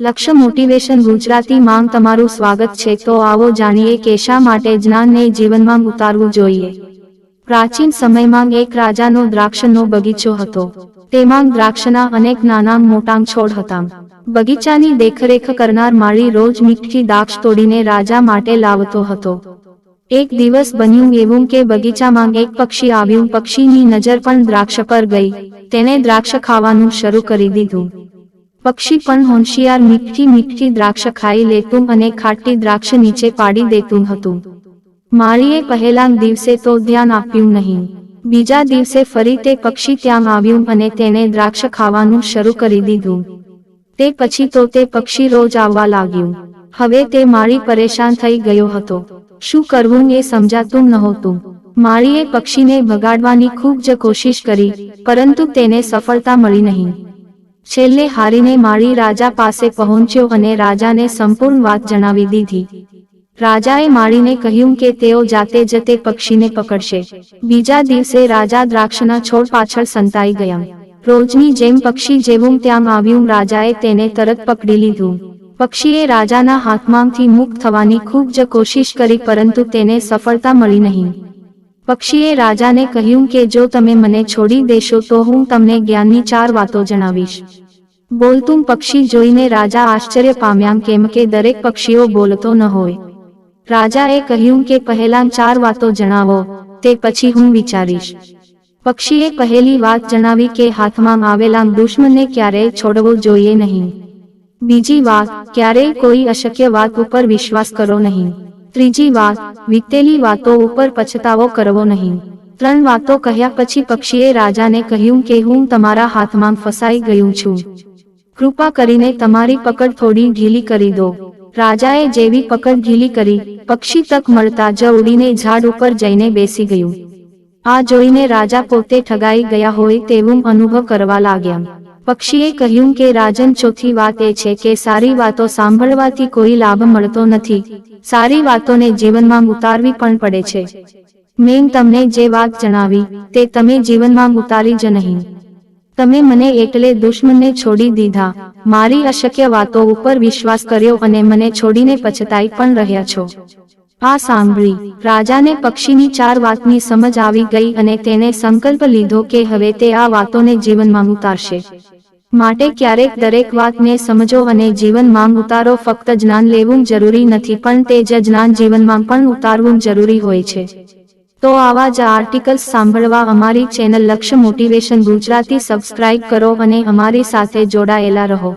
લક્ષ્ય મોટિવેશન ગુજરાતી માંગ તમારું સ્વાગત છે. તો આવો જાણીએ કે શા માટે જ્ઞાનને જીવનમાં ઉતારવું જોઈએ. પ્રાચીન સમયમાં એક રાજાનો દ્રાક્ષનો બગીચો હતો. તેમાં દ્રાક્ષના અનેક નાના મોટા છોડ હતા. બગીચાની દેખરેખ કરનાર માળી રોજ મીઠી દ્રાક્ષ તોડીને રાજા માટે લાવતો હતો. એક દિવસ બન્યું એવું કે બગીચામાં એક પક્ષી આવ્યું. પક્ષીની નજર પણ દ્રાક્ષ પર ગઈ. તેને દ્રાક્ષ ખાવાનું શરૂ કરી દીધું. પક્ષી પણ હોંશિયાર મીઠી મીઠી દ્રાક્ષ ખાઈ લેતું અને ખાટી દ્રાક્ષ નીચે પાડી દેતું હતું. માળીએ પહેલા દિવસે તો ધ્યાન આપ્યું નહીં. બીજા દિવસે ફરી તે પક્ષી ત્યાં આવ્યું અને તેને દ્રાક્ષ ખાવાનું શરૂ કરી દીધું. તે પછી તો તે પક્ષી રોજ આવવા લાગ્યું. હવે તે માળી પરેશાન થઈ ગયો હતો. શું કરવું એ સમજાતું નહોતું. માળીએ પક્ષીને ભગાડવાની ખૂબ જ કોશિશ કરી, પરંતુ તેને સફળતા મળી નહીં. છેલ્લે હારીને માળી રાજા પાસે પહોંચ્યો અને રાજાને સંપૂર્ણ વાત જણાવી દીધી. રાજાએ માળીને કહ્યું કે તેઓ જાતે જ પક્ષીને પકડશે. બીજા દિવસે રાજા દ્રાક્ષના છોડ પાછળ સંતાઈ ગયા. રોજની જેમ પક્ષી જેવું ત્યાં આવ્યું, રાજાએ તેને તરત પકડી લીધું. પક્ષીએ રાજાના હાથમાંથી મુક્ત થવાની ખૂબ જ કોશિશ કરી, પરંતુ તેને સફળતા મળી નહીં. પક્ષીએ રાજાને કહ્યું કે જો તમે મને છોડી દેશો તો હું તમને જ્ઞાનની ચાર વાતો જણાવીશ. બોલતું પક્ષી જોઈને રાજા આશ્ચર્ય પામ્યા કેમ કે દરેક પક્ષીઓ બોલતો ન હોય. રાજાએ કહ્યું કે પહેલા ચાર વાતો જણાવો, તે પછી હું વિચારીશ. પક્ષીએ પહેલી વાત જણાવી કે હાથમાં આવેલા દુશ્મનને ક્યારેય છોડવો જોઈએ નહીં. બીજી વાત, ક્યારેય કોઈ અશક્ય વાત ઉપર વિશ્વાસ કરો નહીં. ત્રીજી વાત વીતેલી વાતો ઉપર પછતાવો કરવો નહીં. ત્રણ વાતો કહ્યા પછી પક્ષીએ રાજાને કહ્યું કે હું તમારા હાથમાં ફસાઈ ગયું છું. કૃપા કરીને તમારી પકડ થોડી ઢીલી કરી દો. રાજાએ જેવી પકડ ઢીલી કરી, પક્ષી તક મળતા જ ઉડીને ઝાડ ઉપર જઈને બેસી ગયું. આ જોઈને રાજા પોતે ઠગાઈ ગયા હોય તેવું અનુભવ કરવા લાગ્યા. પક્ષીએ કહ્યું કે રાજન ચોથી વાત એ છે કે સારી વાતો સાંભળવાથી કોઈ લાભ મળતો નથી. સારી વાતોને જીવનમાં ઉતારવી પણ પડે છે. મેં તમને જે વાત જણાવી, તે તમે જીવનમાં ઉતારી જ નહીં. તમે મને એટલે દુશ્મનને છોડી દીધા. મારી અશક્ય વાતો ઉપર વિશ્વાસ કર્યો અને મને છોડીને પછતાઈ પણ રહ્યા છો. આ સાંભળી, રાજાને પક્ષીની ચાર વાતની સમજ આવી ગઈ અને તેને સંકલ્પ લીધો કે હવે તે આ વાતોને જીવનમાં ઉતારશે. માટે ક્યારેક દરેક વાતને સમજો અને જીવનમાં ઉતારો ફક્ત જ્ઞાન લેવું જરૂરી નથી, પણ તે જ જ્ઞાન જીવનમાં પણ ઉતારવું જરૂરી હોય છે. તો આવા જ આર્ટિકલ્સ સાંભળવા અમારી ચેનલ લક્ષ્ય મોટિવેશન ગુજરાતી સબસ્ક્રાઇબ કરો અને અમારી સાથે જોડાયેલા રહો.